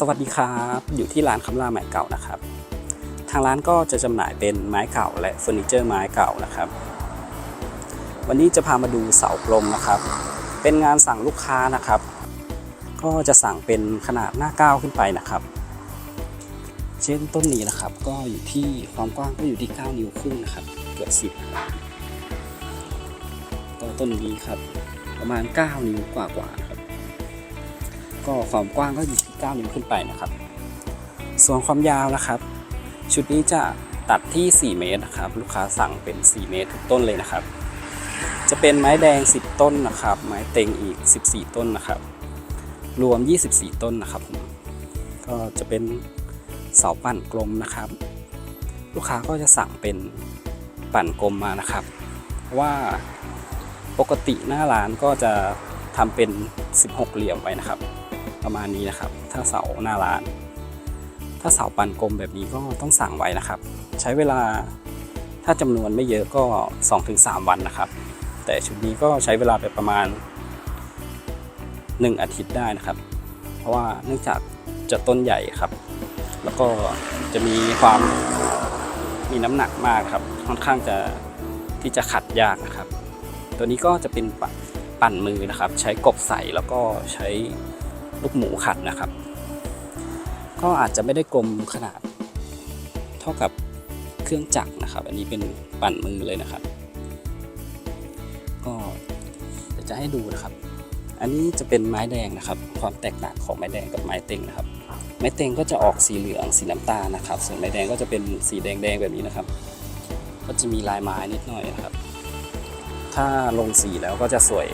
สวัสดีครับอยู่ที่ร้านคำล่าไม้เก่านะครับ ทางร้านก็จะจำหน่ายเป็นไม้เก่าและเฟอร์นิเจอร์ไม้เก่านะครับ วันนี้จะพามาดูเสากลมนะครับ เป็นงานสั่งลูกค้านะครับ ก็จะสั่งเป็นขนาดหน้าเก้าขึ้นไปนะครับ เช่นต้นนี้นะครับ ก็อยู่ที่ความกว้างก็อยู่ที่ 9 นิ้วครึ่งนะครับเกือบ10นะครับต้นนี้ครับ ประมาณ 9 นิ้วกว่าๆนะครับ ก็ความกว้างก็อยู่ที่9นิ้วขึ้นไปนะครับ ส่วนความยาวนะครับ ชุดนี้จะตัดที่ 4 เมตรนะครับ ลูกค้าสั่งเป็น 4 เมตรทุกต้นเลยนะครับ จะเป็นไม้แดง 10 ต้นนะครับ ไม้เต็งอีก 14 ต้นนะครับ รวม 24 ต้นนะครับผมก็จะเป็นเสาปั่นกลมนะครับ ลูกค้าก็จะสั่งเป็นปั่นกลมมานะครับเพราะว่าปกติหน้าร้านก็จะทำเป็น 16 เหลี่ยมไว้นะครับ ประมาณนี้นะครับ ถ้าเสาหน้าร้าน ถ้าเสาปั่นกลมแบบนี้ก็ต้องสั่งไว้นะครับ ใช้เวลาถ้าจำนวนไม่เยอะก็ 2-3 วันนะครับ แต่ชุดนี้ก็ใช้เวลาไปประมาณ 1 อาทิตย์ได้นะครับ เพราะว่าเนื่องจากจะต้นใหญ่ครับ แล้วก็จะมีความมีน้ำหนักมากครับ ค่อนข้างจะที่จะขัดยากนะครับ ตัวนี้ก็จะเป็นปะปั่นมือนะครับ ใช้กบใส่แล้วก็ใช้ ลูกหมูขัดนะครับ ก็อาจจะไม่ได้กลมขนาด เท่ากับเครื่องจักรนะครับ อันนี้เป็นปั่นมือเลยนะครับ ก็จะให้ดูนะครับ อันนี้จะเป็นไม้แดงนะครับ ความแตกต่างของไม้แดงกับไม้เต็งนะครับ ไม้เต็งก็จะออกสีเหลืองสีน้ำตาลนะครับ ส่วนไม้แดงก็จะเป็นสีแดงๆแบบนี้นะครับ ก็จะมีลายไม้นิดหน่อยนะครับ ถ้าลงสีแล้วก็จะสวย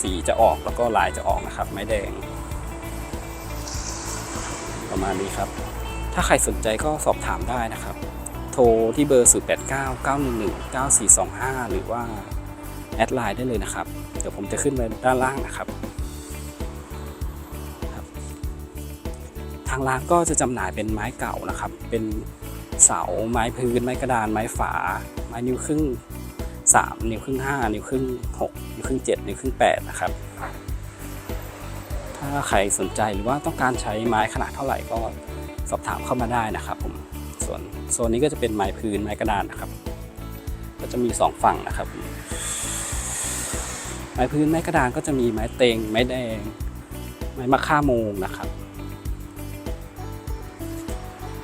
สีจะออกแล้วก็ลายจะออกนะครับ ไม้แดง มาณนี้ครับ ถ้าใครสนใจก็สอบถามได้นะครับ โทรที่เบอร์ 0 8 9 9 1 1 9 4 2 5 หรือว่า แอดไลน์ได้เลยนะครับ เดี๋ยวผมจะขึ้นไว้ด้านล่างนะครับครับ ทางร้านก็จะจำหน่ายเป็นไม้เก่านะครับ เป็นเสาไม้พื้น ไม้กระดาน ไม้ฝา ไม้นิ้วครึ่ง 3 นิ้วครึ่ง 5 นิ้วครึ่ง 6 นิ้วครึ่ง 7 นิ้วครึ่ง 8 นะครับ ถ้าใครสนใจหรือว่าต้องการใช้ไม้ขนาดเท่าไหร่ก็สอบถามเข้ามาได้นะครับผมส่วนโซนนี้ก็จะเป็นไม้พื้นไม้กระดานนะครับ ก็จะมี 2 ฝั่งนะครับ ไม้พื้นไม้กระดานก็จะมีไม้เตงไม้แดง ไม้มะค่าโมงนะครับ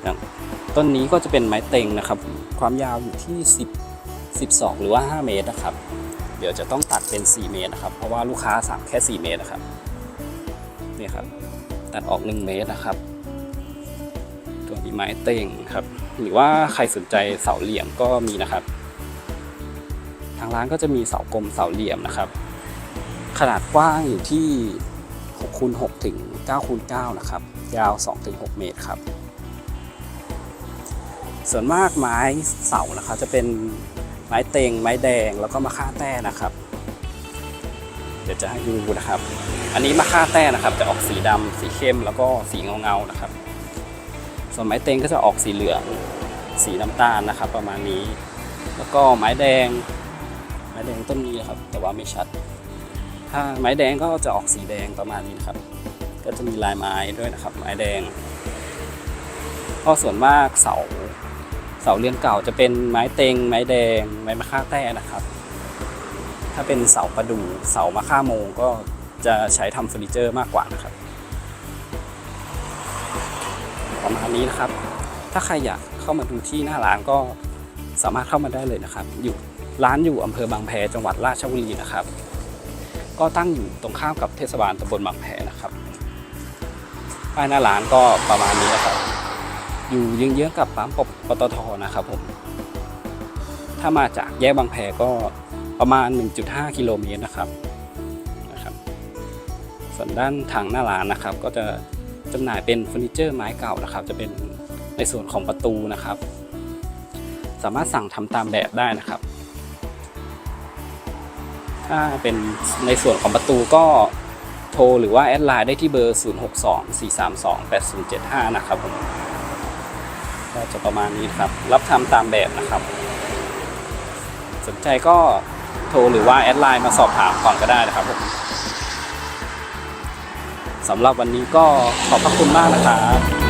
อย่างต้นนี้ก็จะเป็นไม้เต็งนะครับ ความยาวอยู่ที่ 10 12 หรือว่า 5 เมตรนะครับ เดี๋ยวจะต้องตัดเป็น 4 เมตรนะครับ เพราะว่าลูกค้าสั่งแค่ 4 เมตรนะครับ นี่ครับ ตัดออก 1 เมตรนะครับ ตัวนี้ไม้เต็งครับ หรือว่าใครสนใจเสาเหลี่ยมก็มีนะครับ ทางร้านก็จะมีเสากลมเสาเหลี่ยมนะครับ ขนาดกว้างอยู่ที่6คูณ6ถึง9คูณ9นะครับ ยาว2ถึง6เมตรครับ ส่วนมากไม้เสานะครับ จะเป็นไม้เต็งไม้แดงแล้วก็มะค่าแต้นะครับ เดี๋ยวจะให้ดูนะครับ อันนี้มะค่าแต้นะครับจะออกสีดำสีเข้มแล้วก็สีเงาเงานะครับ ส่วนไม้เต็งก็จะออกสีเหลือง สีน้ำตาลนะครับ ประมาณนี้ แล้วก็ไม้แดง ไม้แดงต้นนี้ครับ แต่ว่าไม่ชัด ถ้าไม้แดงก็จะออกสีแดงประมาณนี้นะครับ ก็จะมีลายไม้ด้วยนะครับ ไม้แดงก็ส่วนมากเสาเสาเรือนเก่าจะเป็นไม้เต็ง ไม้แดง ไม้มะค่าแต้นะครับ ถ้าเป็นเสาประดู่เสามะค่าโมงก็ จะใช้ทำเฟอร์นิเจอร์มากกว่านะครับ ประมาณนี้นะครับ ถ้าใครอยากเข้ามาดูที่หน้าร้านก็สามารถเข้ามาได้เลยนะครับ อยู่ร้านอยู่อำเภอบางแพจังหวัดราชบุรีนะครับ ก็ตั้งอยู่ตรงข้ามกับเทศบาลตำบลบางแพนะครับป้ายหน้าร้านก็ประมาณนี้นะครับ อยู่เยื้องๆกับปั๊มปตทนะครับผมถ้ามาจากแยกบางแพก็ประมาณ 1.5 กิโลเมตรนะครับนะครับ ส่วนด้านทางหน้าร้านนะครับ ก็จะจำหน่ายเป็นเฟอร์นิเจอร์ไม้เก่านะครับ จะเป็นในส่วนของประตูนะครับ สามารถสั่งทำตามแบบได้นะครับ ถ้าเป็นในส่วนของประตูก็โทรหรือว่าแอดไลน์ได้ที่เบอร์ 0624328075 นะครับผมก็จะประมาณนี้ครับ รับทำตามแบบนะครับ สนใจก็โทรหรือว่าแอดไลน์มาสอบถามก่อนก็ได้นะครับผม สำหรับวันนี้ก็ขอบพระคุณมากนะครับ